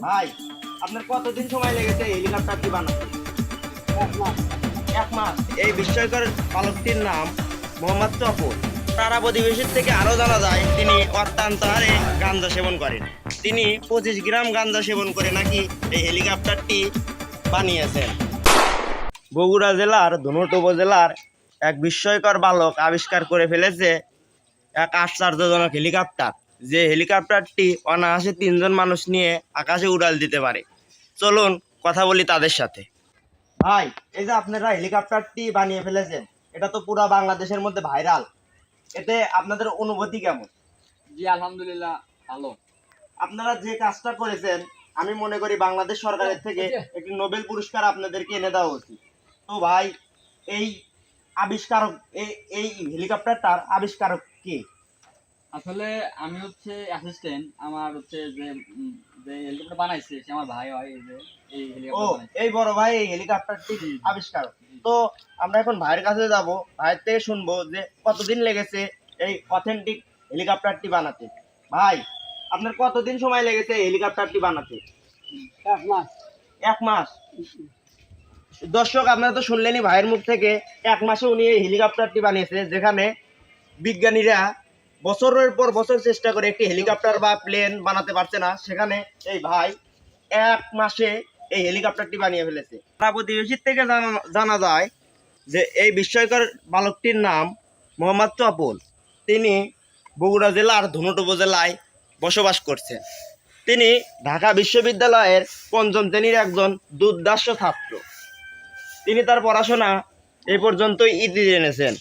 ভাই, আপনার কতদিন সময় লেগেছে হেলিকপ্টারটি বানাতে? এক মাস। এই বিস্ময়কর বালকটির নাম মোহাম্মদ তপন। তারা প্রতিবেশীর থেকে আরও জানা যায়, তিনি অত্যন্ত হারে গাঞ্জা সেবন করেন। তিনি পঁচিশ গ্রাম গাঞ্জা সেবন করে নাকি এই হেলিকপ্টারটি বানিয়েছেন। বগুড়া জেলার ধনুট উপজেলার এক বিস্ময়কর বালক আবিষ্কার করে ফেলেছে এক আশ্চর্যজনক হেলিকপ্টার। যে হেলিকপ্টারটি অনায়াসে তিনজন মানুষ নিয়ে আকাশে উড়াল দিতে পারে। চলুন কথা বলি তাদের সাথে। ভাই এই যে আপনারা হেলিকপ্টারটি বানিয়ে ফেলেছেন এটা তো পুরো বাংলাদেশের মধ্যে ভাইরাল। এতে আপনাদের অনুভূতি কেমন? জি আলহামদুলিল্লাহ ভালো। আপনারা যে কাজটা করেছেন আমি মনে করি বাংলাদেশ সরকারের থেকে একটি নোবেল পুরস্কার আপনাদেরকে এনে দেওয়া উচিত। তো ভাই এই আবিষ্কারক এই এই হেলিকপ্টারটার আবিষ্কারক কে? আসলে আমি হচ্ছে অ্যাসিস্ট্যান্ট আমার হচ্ছে যে যে হেলিকপ্টার বানাইছে সে আমার ভাই হয় এই যে এই হেলিকপ্টার এই বড় ভাই এই হেলিকপ্টারটি জি। তো আমরা এখন ভাইয়ের কাছে যাব ভাইয়ের থেকে শুনব যে কতদিন লেগেছে এই অথেন্টিক হেলিকপ্টারটি বানাতে। ভাই আপনার কতদিন সময় লেগেছে এই হেলিকপ্টারটি বানাতে? এক মাস। এক মাস? দর্শক আপনারা তো শুনলেনই ভাইয়ের মুখ থেকে এক মাসে উনি এই হেলিকপ্টারটি বানিয়েছে যেখানে বিজ্ঞানীরা বছরের পর বছর চেষ্টা করে একটি হেলিকপ্টার বা প্লেন বানাতে পারছে না। সেখানে এই ভাই এক মাসে এই হেলিকপ্টারটি বানিয়ে ফেলেছে। তারা প্রতিবেশীর থেকে জানা যায় যে এই বিস্ময়কর বালকটির নাম মোহাম্মদ চপল তিনি বগুড়া জেলার ধনুট উপজেলায় বসবাস করছেন। তিনি ঢাকা বিশ্ববিদ্যালয়ের পঞ্চম শ্রেণির একজন দুর্দাস্য ছাত্র। তিনি তার পড়াশোনা এই পর্যন্তই ইতি এনেছেন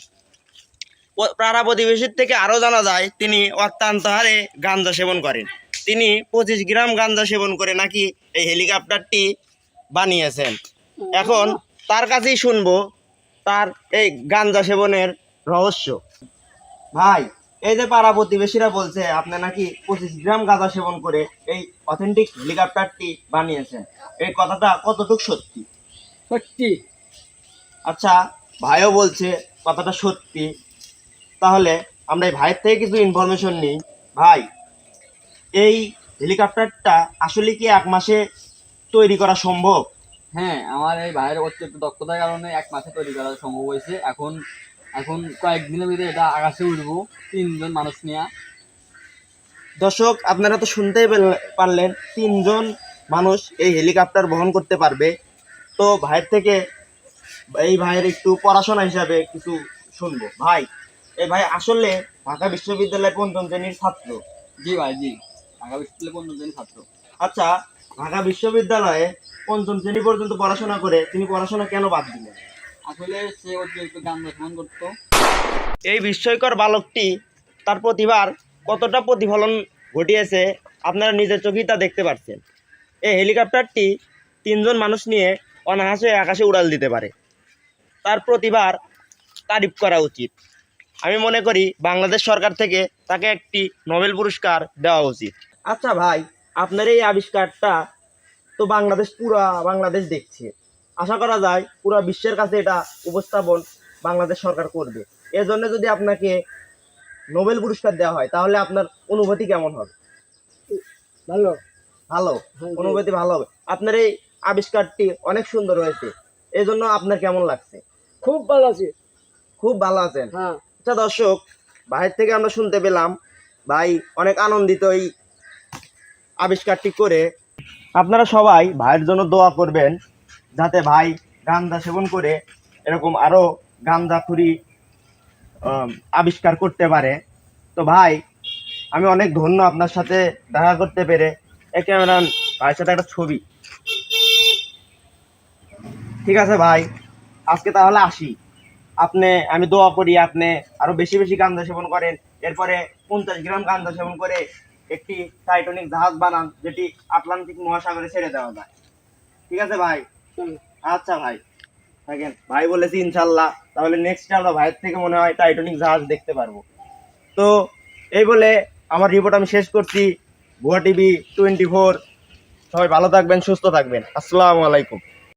পাড়া প্রতিবেশীর থেকে আরও জানা যায় তিনি অত্যন্ত হারে গাঞ্জা সেবন করেন। তিনি পঁচিশ গ্রাম গাঞ্জা সেবন করে নাকি এই হেলিকপ্টারটি বানিয়েছেন। এখন তার কাছেই শুনব তার এই গাঞ্জা সেবনের রহস্য। ভাই এই যে পাড়া প্রতিবেশীরা বলছে আপনি নাকি পঁচিশ গ্রাম গাঁজা সেবন করে এই অথেন্টিক হেলিকপ্টারটি বানিয়েছেন। এই কথাটা কতটুকু সত্যি? সত্যি। আচ্ছা ভাইও বলছে কথাটা সত্যি। তাহলে আমরা এই ভাইয়ের থেকে কিছু ইনফরমেশন নিই। ভাই এই হেলিকপ্টারটা আসলে কি এক মাসে তৈরি করা সম্ভব? হ্যাঁ আমার এই ভাইয়ের অত্যন্ত দক্ষতার কারণে এক মাসে তৈরি করা সম্ভব হয়েছে। এখন এখন কয়েকদিনের ভিতরে এটা আকাশে উঠবো তিনজন মানুষ নিয়ে। দর্শক আপনারা তো শুনতেই পারলেন তিনজন মানুষ এই হেলিকপ্টার বহন করতে পারবে। তো ভাইয়ের থেকে এই ভাইয়ের একটু পড়াশোনা হিসাবে কিছু শুনব। ভাই এই ভাই আসলে ঢাকা বিশ্ববিদ্যালয়ের পঞ্চম শ্রেণির ছাত্র। জি ভাই জি। ঢাকা বিশ্ববিদ্যালয়ে পনেরো জন ছাত্র। আচ্ছা ঢাকা বিশ্ববিদ্যালয়ে পঞ্চম শ্রেণি পর্যন্ত পড়াশোনা করে তিনি পড়াশোনা কেন বাদ দিলেন? আসলে সে অতিরিক্ত গান রচনা করতো। এই বিস্ময়কর বালকটি তার প্রতিভার কতটা প্রতিফলন ঘটিয়েছে আপনারা নিজের চোখেই তা দেখতে পাচ্ছেন এই হেলিকপ্টারটি তিনজন মানুষ নিয়ে অনায়াসে আকাশে উড়াল দিতে পারে। তার প্রতিভার তারিফ করা উচিত। আমি মনে করি বাংলাদেশ সরকার থেকে তাকে একটি নোবেল পুরস্কার দেওয়া উচিত। আচ্ছা ভাই আপনার এই আবিষ্কারটা তো বাংলাদেশ পুরা বাংলাদেশ দেখছে। আশা করা যায় পুরো বিশ্বের কাছে এটা উপস্থাপন বাংলাদেশ সরকার করবে। এর জন্য যদি আপনাকে নোবেল পুরস্কার দেওয়া হয় তাহলে আপনার অনুভূতি কেমন হবে? ভালো। ভালো? অনুভূতি ভালো হবে। আপনার এই আবিষ্কারটি অনেক সুন্দর হয়েছে। এই জন্য আপনার কেমন লাগছে? খুব ভালো আছে। খুব ভালো আছেন। হ্যাঁ। আচ্ছা দর্শক ভাইয়ের থেকে আমরা শুনতে পেলাম, ভাই অনেক আনন্দিত এই আবিষ্কারটি করে। আপনারা সবাই ভাইয়ের জন্য দোয়া করবেন, যাতে ভাই গান্দা সেবন করে এরকম আরও গান্দা খুরি আবিষ্কার করতে পারে। তো ভাই, আমি অনেক ধন্য আপনার সাথে দেখা করতে পেরে। এই ক্যামেরা ভাইয়ের সাথে একটা ছবি। ঠিক আছে ভাই, আজকে তাহলে আসি। আপনি আমি দোয়া করি আপনি আরও বেশি বেশি গান্দা সেবন করেন। এরপরে পঞ্চাশ গ্রাম গান্দা সেবন করে একটি টাইটনিক জাহাজ বানান যেটি আটলান্টিক মহাসাগরে ছেড়ে দেওয়া যায়। ঠিক আছে ভাই। আচ্ছা ভাই থাকেন। ভাই বলেছি ইনশাল্লাহ তাহলে নেক্সট আমরা ভাইয়ের থেকে মনে হয় টাইটনিক জাহাজ দেখতে পারব। তো এই বলে আমার রিপোর্ট আমি শেষ করছি। ভুয়া টিভি টোয়েন্টি ফোর সবাই ভালো থাকবেন সুস্থ থাকবেন। আসসালামু আলাইকুম।